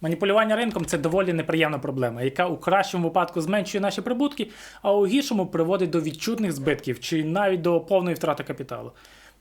Маніпулювання ринком це доволі неприємна проблема, яка у кращому випадку зменшує наші прибутки, а у гіршому приводить до відчутних збитків чи навіть до повної втрати капіталу.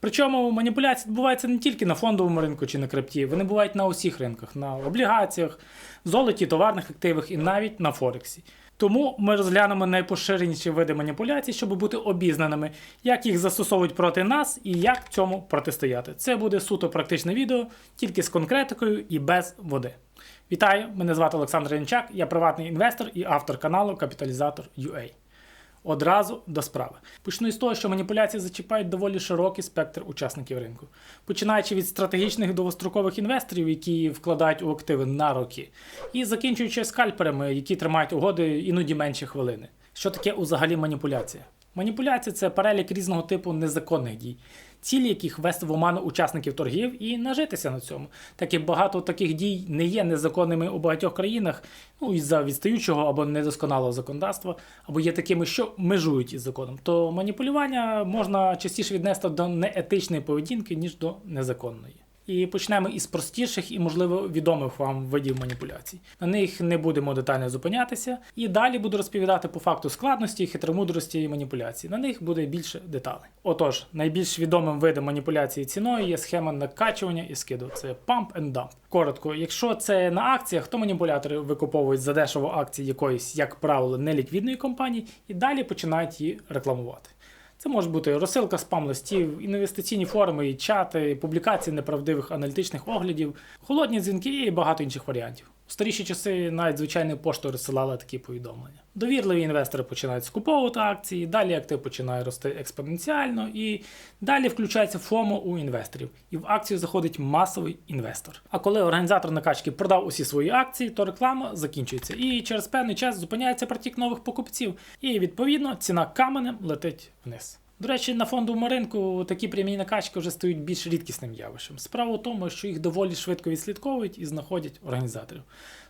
Причому маніпуляції відбуваються не тільки на фондовому ринку чи на крипті, вони бувають на усіх ринках, на облігаціях, золоті, товарних активах і навіть на Форексі. Тому ми розглянемо найпоширеніші види маніпуляцій, щоб бути обізнаними, як їх застосовують проти нас і як цьому протистояти. Це буде суто практичне відео, тільки з конкретикою і без води. Вітаю! Мене звати Олександр Янчак, я приватний інвестор і автор каналу Капіталізатор UA. Одразу до справи. Почну із того, що маніпуляції зачіпають доволі широкий спектр учасників ринку, починаючи від стратегічних довгострокових інвесторів, які вкладають у активи на роки, і закінчуючи скальперами, які тримають угоди іноді менші хвилини. Що таке взагалі маніпуляція? Маніпуляція це перелік різного типу незаконних дій, цілі яких ввести в оману учасників торгів і нажитися на цьому. Так як багато таких дій не є незаконними у багатьох країнах, ну із-за відстаючого або недосконалого законодавства, або є такими, що межують із законом, то маніпулювання можна частіше віднести до неетичної поведінки, ніж до незаконної. І почнемо із простіших і, можливо, відомих вам видів маніпуляцій. На них не будемо детально зупинятися. І далі буду розповідати по факту складності, хитромудрості і маніпуляцій. На них буде більше деталей. Отож, найбільш відомим видом маніпуляції ціною є схема накачування і скиду. Це pump and dump. Коротко, якщо це на акціях, то маніпулятори викуповують задешево акції якоїсь, як правило, неліквідної компанії і далі починають її рекламувати. Це може бути розсилка спам-листів, інвестиційні форуми чати, публікації неправдивих аналітичних оглядів, холодні дзвінки і багато інших варіантів. У старіші часи навіть звичайною поштою розсилали такі повідомлення. Довірливі інвестори починають скуповувати акції, далі актив починає рости експоненціально, і далі включається ФОМО у інвесторів, і в акцію заходить масовий інвестор. А коли організатор накачки продав усі свої акції, то реклама закінчується, і через певний час зупиняється притік нових покупців, і відповідно ціна каменем летить вниз. До речі, на фондовому ринку такі прямі накачки вже стають більш рідкісним явищем. Справа в тому, що їх доволі швидко відслідковують і знаходять організаторів.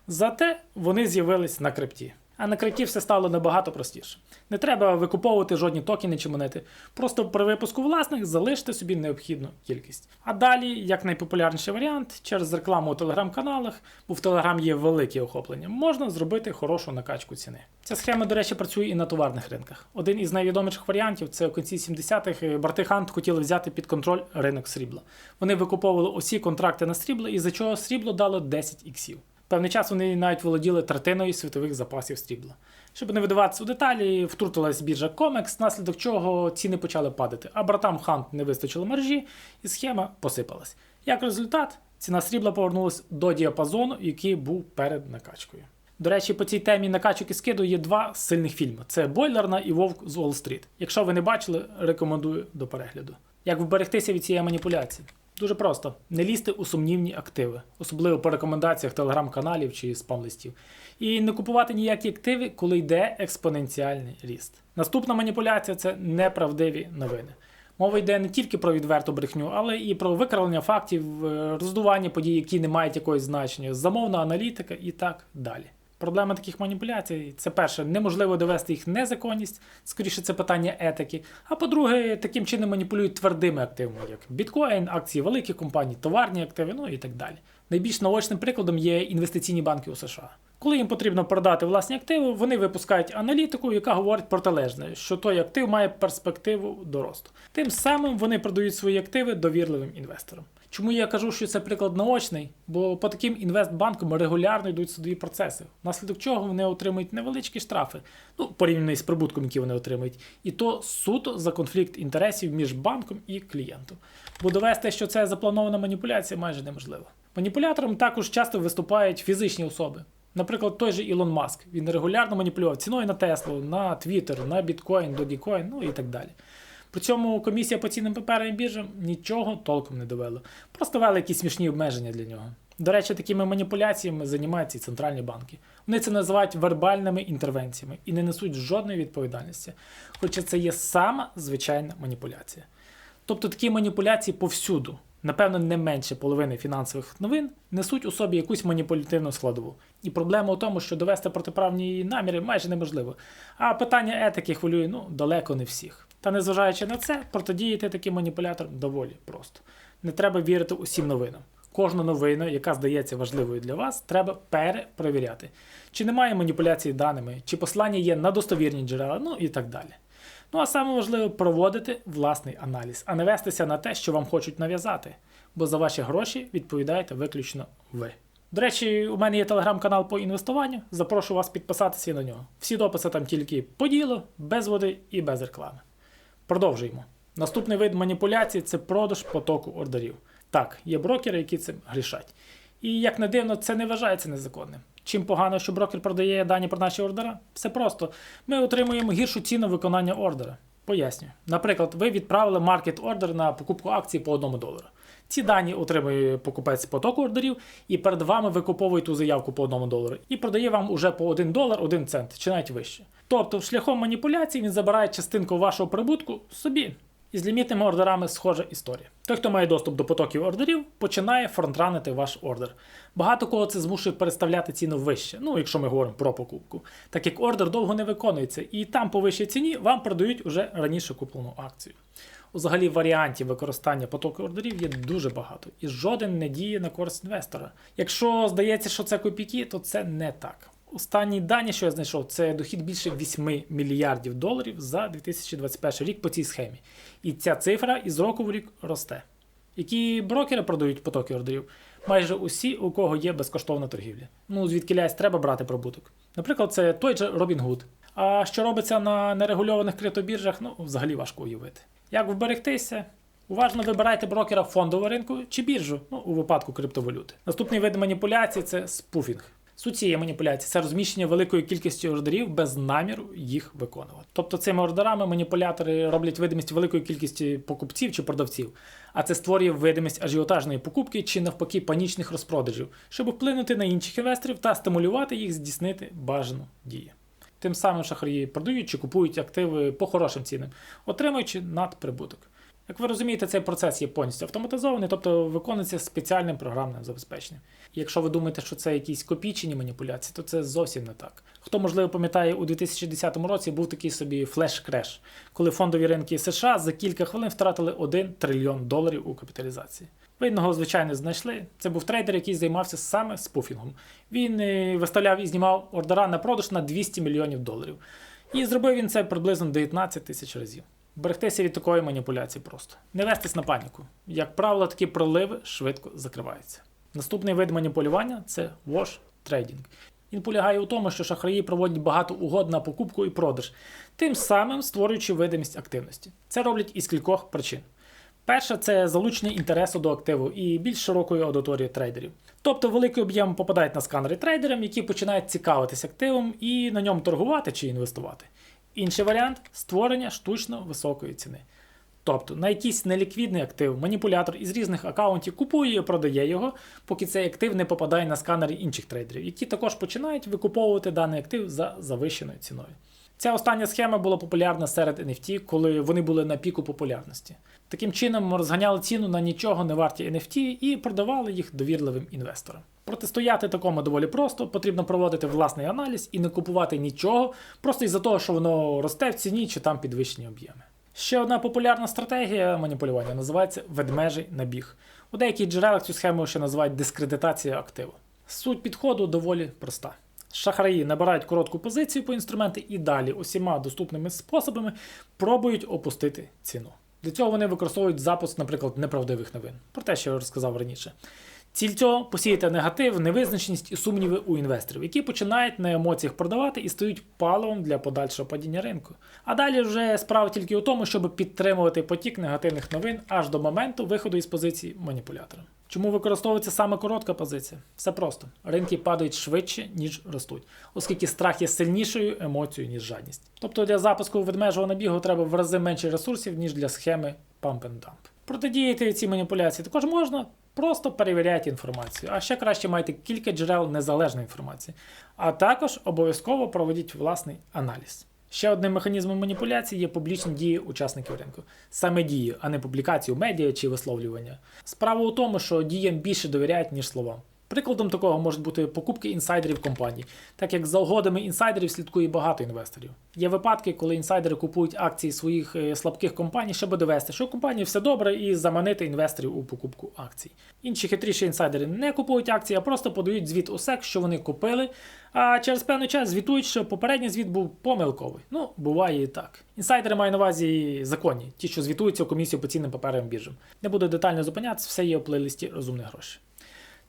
Зате вони з'явились на крипті. А на крипті все стало набагато простіше. Не треба викуповувати жодні токени чи монети. Просто при випуску власних залиште собі необхідну кількість. А далі, як найпопулярніший варіант, через рекламу у телеграм-каналах, бо в телеграм є велике охоплення, можна зробити хорошу накачку ціни. Ця схема, до речі, працює і на товарних ринках. Один із найвідоміших варіантів це у кінці 70-х брати Хант хотіли взяти під контроль ринок срібла. Вони викуповували усі контракти на срібло, і за чого срібло дало 10 іксів. Певний час вони навіть володіли третиною світових запасів срібла. Щоб не видаватися у деталі, втрутилась біржа COMEX, наслідок чого ціни почали падати, а братам Хант не вистачило мережі, і схема посипалась. Як результат, ціна срібла повернулася до діапазону, який був перед накачкою. До речі, по цій темі накачок і скиду є два сильних фільми: це Бойлерна і Вовк з Уолл-стріт. Якщо ви не бачили, рекомендую до перегляду. Як вберегтися від цієї маніпуляції? Дуже просто не лізьте у сумнівні активи, особливо по рекомендаціях телеграм-каналів чи спам-листів. І не купувати ніякі активи, коли йде експоненціальний ріст. Наступна маніпуляція це неправдиві новини. Мова йде не тільки про відверту брехню, але і про викривлення фактів, е, роздування подій, які не мають якогось значення, замовна аналітика і так далі. Проблема таких маніпуляцій це перше, неможливо довести їх незаконність, скоріше це питання етики. А по-друге, таким чином маніпулюють твердими активами, як біткоін, акції великих компаній, товарні активи, ну і так далі. Найбільш наочним прикладом є інвестиційні банки у США. Коли їм потрібно продати власні активи, вони випускають аналітику, яка говорить протилежне, що той актив має перспективу до росту. Тим самим вони продають свої активи довірливим інвесторам. Чому я кажу, що це приклад наочний? Бо по таким інвестбанкам регулярно йдуть судові процеси, внаслідок чого вони отримують невеличкі штрафи, ну порівняно з прибутком, який вони отримують, і то суто за конфлікт інтересів між банком і клієнтом. Бо довести, що це запланована маніпуляція, майже неможливо. Маніпулятором також часто виступають фізичні особи. Наприклад, той же Ілон Маск. Він регулярно маніпулював ціною на Теслу, на Twitter, на біткоін, Dogecoin, ну і так далі. При цьому комісія по цінним паперам і біржам нічого толком не довела. Просто вели якісь смішні обмеження для нього. До речі, такими маніпуляціями займаються і центральні банки. Вони це називають вербальними інтервенціями і не несуть жодної відповідальності. Хоча це є сама звичайна маніпуляція. Тобто такі маніпуляції повсюду, напевно, не менше половини фінансових новин несуть у собі якусь маніпулятивну складову. І проблема у тому, що довести протиправні наміри майже неможливо. А питання етики хвилює ну, далеко не всіх. Та незважаючи на це, протидіяти таким маніпуляторам доволі просто. Не треба вірити усім новинам. Кожну новину, яка здається важливою для вас, треба перепровіряти. Чи немає маніпуляції даними, чи послання є на достовірні джерела, ну і так далі. Ну а саме важливо проводити власний аналіз, а не вестися на те, що вам хочуть нав'язати, бо за ваші гроші відповідаєте виключно ви. До речі, у мене є телеграм-канал по інвестуванню. Запрошую вас підписатися на нього. Всі дописи там тільки по ділу, без води і без реклами. Продовжуємо. Наступний вид маніпуляції це продаж потоку ордерів. Так, є брокери, які цим грішать. І як не дивно, це не вважається незаконним. Чим погано, що брокер продає дані про наші ордера? Все просто. Ми отримуємо гіршу ціну виконання ордера. Пояснюю. Наприклад, ви відправили маркет ордер на покупку акцій по одному долару. Ці дані отримує покупець потоку ордерів і перед вами викуповує ту заявку по одному долару і продає вам уже по 1 долар 1 цент чи навіть вище. Тобто, шляхом маніпуляцій він забирає частинку вашого прибутку собі. І з лімітними ордерами схожа історія. Той, хто має доступ до потоків ордерів, починає фронтранити ваш ордер. Багато кого це змушує переставляти ціну вище, ну якщо ми говоримо про покупку, так як ордер довго не виконується, і там по вищій ціні вам продають уже раніше куплену акцію. Взагалі варіантів використання потоку ордерів є дуже багато, і жоден не діє на користь інвестора. Якщо здається, що це копійки, то це не так. Останні дані, що я знайшов, це дохід більше 8 мільярдів доларів за 2021 рік по цій схемі. І ця цифра із року в рік росте. Які брокери продають потоки ордерів? Майже усі, у кого є безкоштовна торгівля. Ну, звідки лясь треба брати прибуток. Наприклад, це той же Robinhood. А що робиться на нерегульованих криптобіржах, ну, взагалі важко уявити. Як вберегтися? Уважно вибирайте брокера фондового ринку чи біржу, ну, у випадку криптовалюти. Наступний вид маніпуляції це спуфінг. Суть цієї маніпуляції це розміщення великої кількості ордерів без наміру їх виконувати. Тобто цими ордерами маніпулятори роблять видимість великої кількості покупців чи продавців, а це створює видимість ажіотажної покупки чи навпаки панічних розпродажів, щоб вплинути на інших інвесторів та стимулювати їх здійснити бажану дію. Тим самим шахраї продають чи купують активи по хорошим цінам, отримуючи надприбуток. Як ви розумієте, цей процес є повністю автоматизований, тобто виконується спеціальним програмним забезпеченням. І якщо ви думаєте, що це якісь копійчені маніпуляції, то це зовсім не так. Хто, можливо, пам'ятає, у 2010 році був такий собі флеш-креш, коли фондові ринки США за кілька хвилин втратили 1 трильйон доларів у капіталізації. Ви його, звичайно, знайшли. Це був трейдер, який займався саме спуфінгом. Він е, виставляв і знімав ордера на продаж на 200 мільйонів доларів. І зробив він це приблизно 19 тисяч разів. Берегтеся від такої маніпуляції просто. Не вестись на паніку. Як правило, такі проливи швидко закриваються. Наступний вид маніпулювання це wash trading. Він полягає у тому, що шахраї проводять багато угод на покупку і продаж, тим самим створюючи видимість активності. Це роблять із кількох причин. Перше це залучення інтересу до активу і більш широкої аудиторії трейдерів. Тобто великий об'єм попадають на сканери трейдерам, які починають цікавитись активом і на ньому торгувати чи інвестувати. Інший варіант створення штучно високої ціни. Тобто на якийсь неліквідний актив маніпулятор із різних аккаунтів купує і продає його, поки цей актив не попадає на сканери інших трейдерів, які також починають викуповувати даний актив за завищеною ціною. Ця остання схема була популярна серед NFT, коли вони були на піку популярності. Таким чином розганяли ціну на нічого не варті NFT і продавали їх довірливим інвесторам. Протистояти такому доволі просто, потрібно проводити власний аналіз і не купувати нічого, просто із-за того, що воно росте в ціні чи там підвищені об'єми. Ще одна популярна стратегія маніпулювання називається ведмежий набіг. У деяких джерелах цю схему ще називають дискредитація активу. Суть підходу доволі проста. Шахраї набирають коротку позицію по інструменти і далі усіма доступними способами пробують опустити ціну. Для цього вони використовують запуск, наприклад, неправдивих новин, про те, що я розказав раніше. Ціль цього посіяти негатив, невизначеність і сумніви у інвесторів, які починають на емоціях продавати і стають паливом для подальшого падіння ринку. А далі вже справа тільки у тому, щоб підтримувати потік негативних новин аж до моменту виходу із позиції маніпулятора. Чому використовується саме коротка позиція? Все просто. Ринки падають швидше, ніж ростуть, оскільки страх є сильнішою емоцією, ніж жадність. Тобто для запуску ведмежого набігу треба в рази менше ресурсів, ніж для схеми pump and dump. Протидіяти цій маніпуляції також можна, просто перевіряйте інформацію. А ще краще майте кілька джерел незалежної інформації. А також обов'язково проведіть власний аналіз. Ще одним механізмом маніпуляції є публічні дії учасників ринку. Саме дії, а не публікації у медіа чи висловлювання. Справа у тому, що діям більше довіряють, ніж словам. Прикладом такого можуть бути покупки інсайдерів компаній, так як за угодами інсайдерів слідкує багато інвесторів. Є випадки, коли інсайдери купують акції своїх е, слабких компаній, щоб довести, що у компанії все добре, і заманити інвесторів у покупку акцій. Інші хитріші інсайдери не купують акції, а просто подають звіт у СЕК, що вони купили, а через певний час звітують, що попередній звіт був помилковий. Ну, буває і так. Інсайдери мають на увазі законні, ті, що звітуються у комісію по цінним паперам біржам. Не буду детально зупинятися, все є у плейлисті розумні гроші.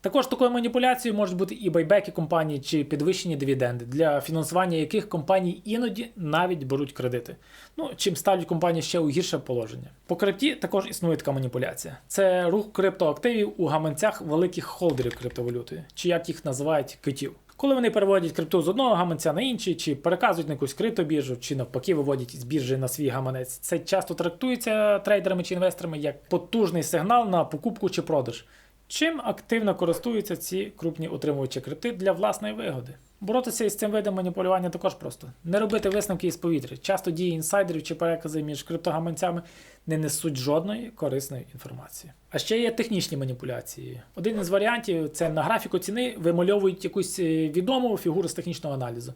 Також такою маніпуляцією можуть бути і байбеки компанії чи підвищені дивіденди, для фінансування яких компанії іноді навіть беруть кредити. Ну, чим ставлять компанії ще у гірше положення. По крипті також існує така маніпуляція. Це рух криптоактивів у гаманцях великих холдерів криптовалюти, чи як їх називають китів. Коли вони переводять крипту з одного гаманця на інший, чи переказують на якусь криптобіржу, чи навпаки виводять з біржі на свій гаманець, це часто трактується трейдерами чи інвесторами як потужний сигнал на покупку чи продаж. Чим активно користуються ці крупні утримувачі крипти для власної вигоди? Боротися із цим видом маніпулювання також просто. Не робити висновки із повітря. Часто дії інсайдерів чи перекази між криптогаманцями не несуть жодної корисної інформації. А ще є технічні маніпуляції. Один із варіантів це на графіку ціни вимальовують якусь е, відому фігуру з технічного аналізу.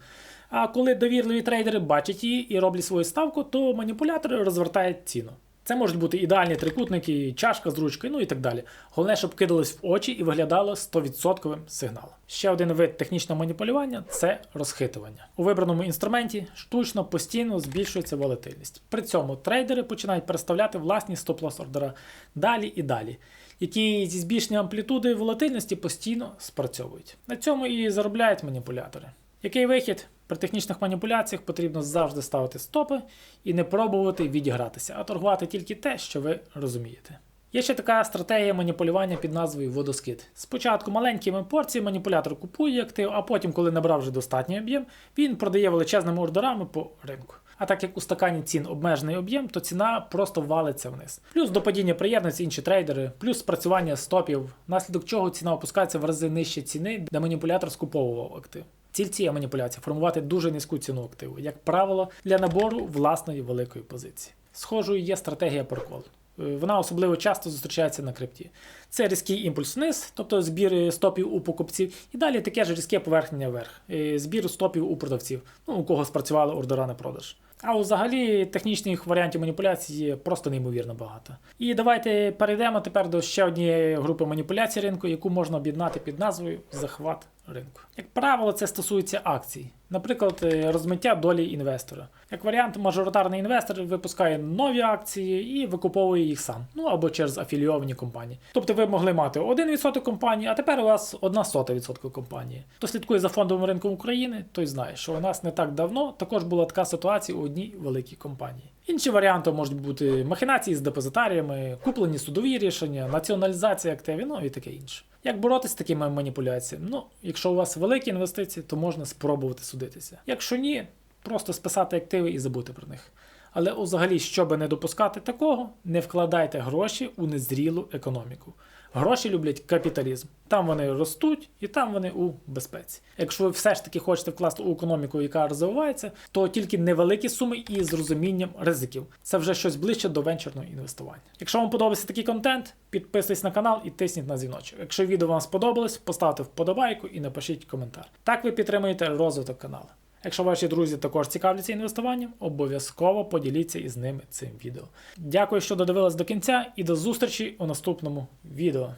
А коли довірливі трейдери бачать її і роблять свою ставку, то маніпулятори розвертають ціну. Це можуть бути ідеальні трикутники, чашка з ручкою, ну і так далі. Головне, щоб кидалось в очі і виглядало 100% сигналом. Ще один вид технічного маніпулювання це розхитування. У вибраному інструменті штучно постійно збільшується волатильність. При цьому трейдери починають переставляти власні стоп-лосс ордера далі і далі, які зі збільшенням амплітуди волатильності постійно спрацьовують. На цьому і заробляють маніпулятори. Який вихід? При технічних маніпуляціях потрібно завжди ставити стопи і не пробувати відігратися, а торгувати тільки те, що ви розумієте. Є ще така стратегія маніпулювання під назвою водоскид. Спочатку маленькими порціями маніпулятор купує актив, а потім, коли набрав вже достатній об'єм, він продає величезними ордерами по ринку. А так як у стакані цін обмежений об'єм, то ціна просто валиться вниз. Плюс до падіння приєднуються інші трейдери, плюс спрацювання стопів, внаслідок чого ціна опускається в рази нижче ціни, де маніпулятор скуповував актив. Ціль цієї маніпуляції формувати дуже низьку ціну активу, як правило, для набору власної великої позиції. Схожою є стратегія прокол. Е, Вона особливо часто зустрічається на крипті. Це різкий імпульс вниз, тобто збір е, стопів у покупців, і далі таке ж різке поверхнення вверх, е, збір стопів у продавців, ну у кого спрацювали ордера на продаж. А взагалі технічних варіантів маніпуляції просто неймовірно багато. І давайте перейдемо тепер до ще однієї групи маніпуляцій ринку, яку можна об'єднати під назвою захват ринку. Як правило, це стосується акцій, наприклад, е, розмиття долі інвестора. Як варіант, мажоритарний інвестор випускає нові акції і викуповує їх сам, ну або через афілійовані компанії. Тобто ви могли мати 1% компанії, а тепер у вас 1 сота відсотка компанії. Хто слідкує за фондовим ринком України, той знає, що у нас не так давно також була така ситуація у одній великій компанії. Інші варіанти можуть бути махінації з депозитаріями, куплені судові рішення, націоналізація активів, ну і таке інше. Як боротися з такими маніпуляціями? Ну, якщо у вас великі інвестиції, то можна спробувати судитися. Якщо ні, просто списати активи і забути про них. Але взагалі, щоб не допускати такого, не вкладайте гроші у незрілу економіку. Гроші люблять капіталізм. Там вони ростуть і там вони у безпеці. Якщо ви все ж таки хочете вкласти у економіку, яка розвивається, то тільки невеликі суми і з розумінням ризиків. Це вже щось ближче до венчурного інвестування. Якщо вам подобається такий контент, підписуйтесь на канал і тисніть на дзвіночок. Якщо відео вам сподобалось, поставте вподобайку і напишіть коментар. Так ви підтримуєте розвиток каналу. Якщо ваші друзі також цікавляться інвестуванням, обов'язково поділіться із ними цим відео. Дякую, що додивились до кінця, і до зустрічі у наступному відео.